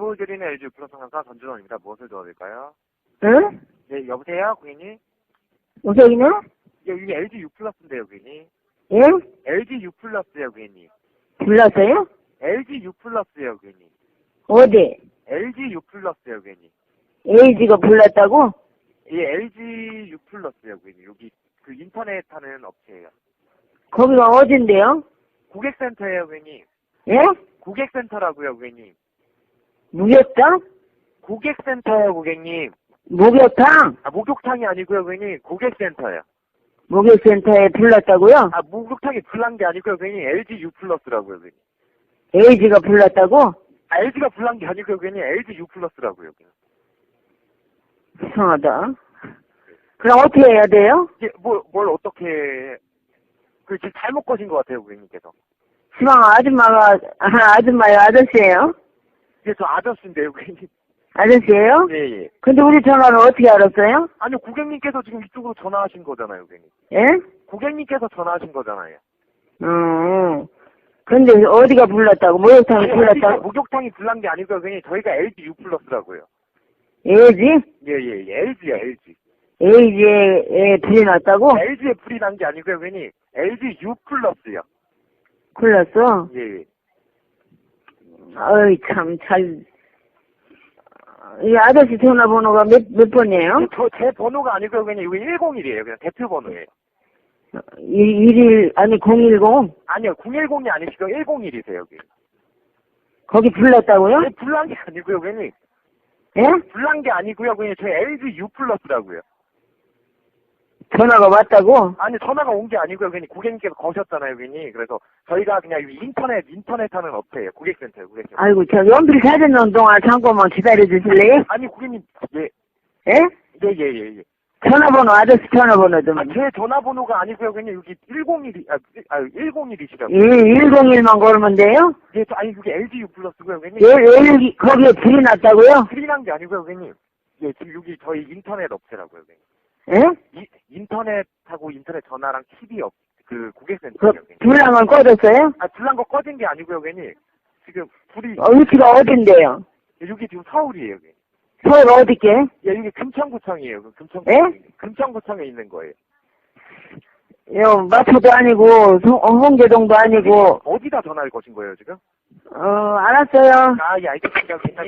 드리는 LG 플러스 상사 전준원입니다. 무엇을 도와드릴까요? 응? 네, 여보세요, 고객님? 우석이네? 예, 이게 LG U 플러스인데요, 고객님. 예? LG U 플러스요, 고객님. 불렀어요? LG U 플러스요, 고객님. 어디? LG U 플러스요, 고객님. LG가 불렀다고? 예, LG U 플러스요, 고객님. 여기 그 인터넷 하는 업체예요. 거기가 어딘데요? 고객센터예요, 고객님. 예? 고객센터라고요, 고객님. 무역탕? 고객센터요, 고객님. 목욕탕? 아, 목욕탕이 아니고요, 고객님. 고객센터요. 목욕센터에 불렀다고요? 아, 목욕탕이 불난 게 아니고요, 고객님. LG U 플러스라고요, 고객님. LG가 불렀다고? 아, LG가 불난 게 아니고요, 고객님. LG U 플러스라고요, 고객님. 이상하다. 그럼 어떻게 해야 돼요? 이게 뭘, 뭘 어떻게, 그, 지금 잘못 거신 것 같아요, 고객님께서. 시방 아줌마가, 아, 아줌마요, 아저씨예요? 이게 저 아저씨인데요, 고객님. 아저씨예요? 예, 예. 근데 우리 전화를 어떻게 알았어요? 아니요, 고객님께서 지금 이쪽으로 전화하신 거잖아요, 고객님. 예? 고객님께서 전화하신 거잖아요. 음. 근데 어디가 불렀다고? 목욕탕이 아니, 가 목욕탕이 불난 게 아니고요, 고객님. 저희가 LG U 플러스라고요. LG? 예, 예, 예. LG요, LG. LG에 불이 났다고? LG에 불이 난 게 아니고요, 고객님. LG U 플러스요. 불렀어? 예, 예. 어이, 참, 잘. 이 아저씨 전화번호가 몇, 몇 번이에요? 저, 제 번호가 아니고요, 고객님. 이거 101이에요. 그냥 대표 번호예요. 일, 일일, 아니, 010? 아니요, 010이 아니시고 101이세요, 여기. 거기 불렀다고요? 네, 불난 게 아니고요, 고객님. 예? 불난 게 아니고요, 고객님. 저희 LG U 플러스라고요. 전화가 왔다고? 아니, 전화가 온 게 아니고요, 고객님. 고객님께서 거셨잖아요, 고객님. 그래서 저희가 그냥 이 인터넷, 인터넷 하는 업체예요. 고객센터예요, 고객센터. 아이고, 저 연필 사진 동안 잠깐만 기다려 주실래요? 아니, 고객님, 예, 예? 예, 예, 예, 예. 전화번호, 아저씨 전화번호 좀. 아, 제 전화번호가 아니고요, 고객님. 여기 101이, 아, 아 101이시라고. 예, 101만 걸면 돼요? 예, 저, 아니, 그게 LG U 플러스고요, 고객님. 예, 예, 거기에 불이 났다고요? 난게 아니고요, 고객님. 예, 지금 여기 저희 인터넷 업체라고요, 고객님. 예? 이, 인터넷하고 인터넷 전화랑 TV 업, 그, 그, 고객센터요, 고객님. 불나면 꺼졌어요? 아, 불난 거 꺼진 게 아니고요, 고객님. 지금 불이, 어, 위치가 어딘데요? 여기 지금 서울이에요, 고객님. 서울 어디게? 예, 여기 금천구청이에요. 그 금천구청. 예? 금천구청에 있는 거예요. 요, 마포도 아니고, 홍계동도 아니고, 어디다 전화를 거신 거예요, 지금? 어, 알았어요. 아, 예, 알겠습니다. 고객님.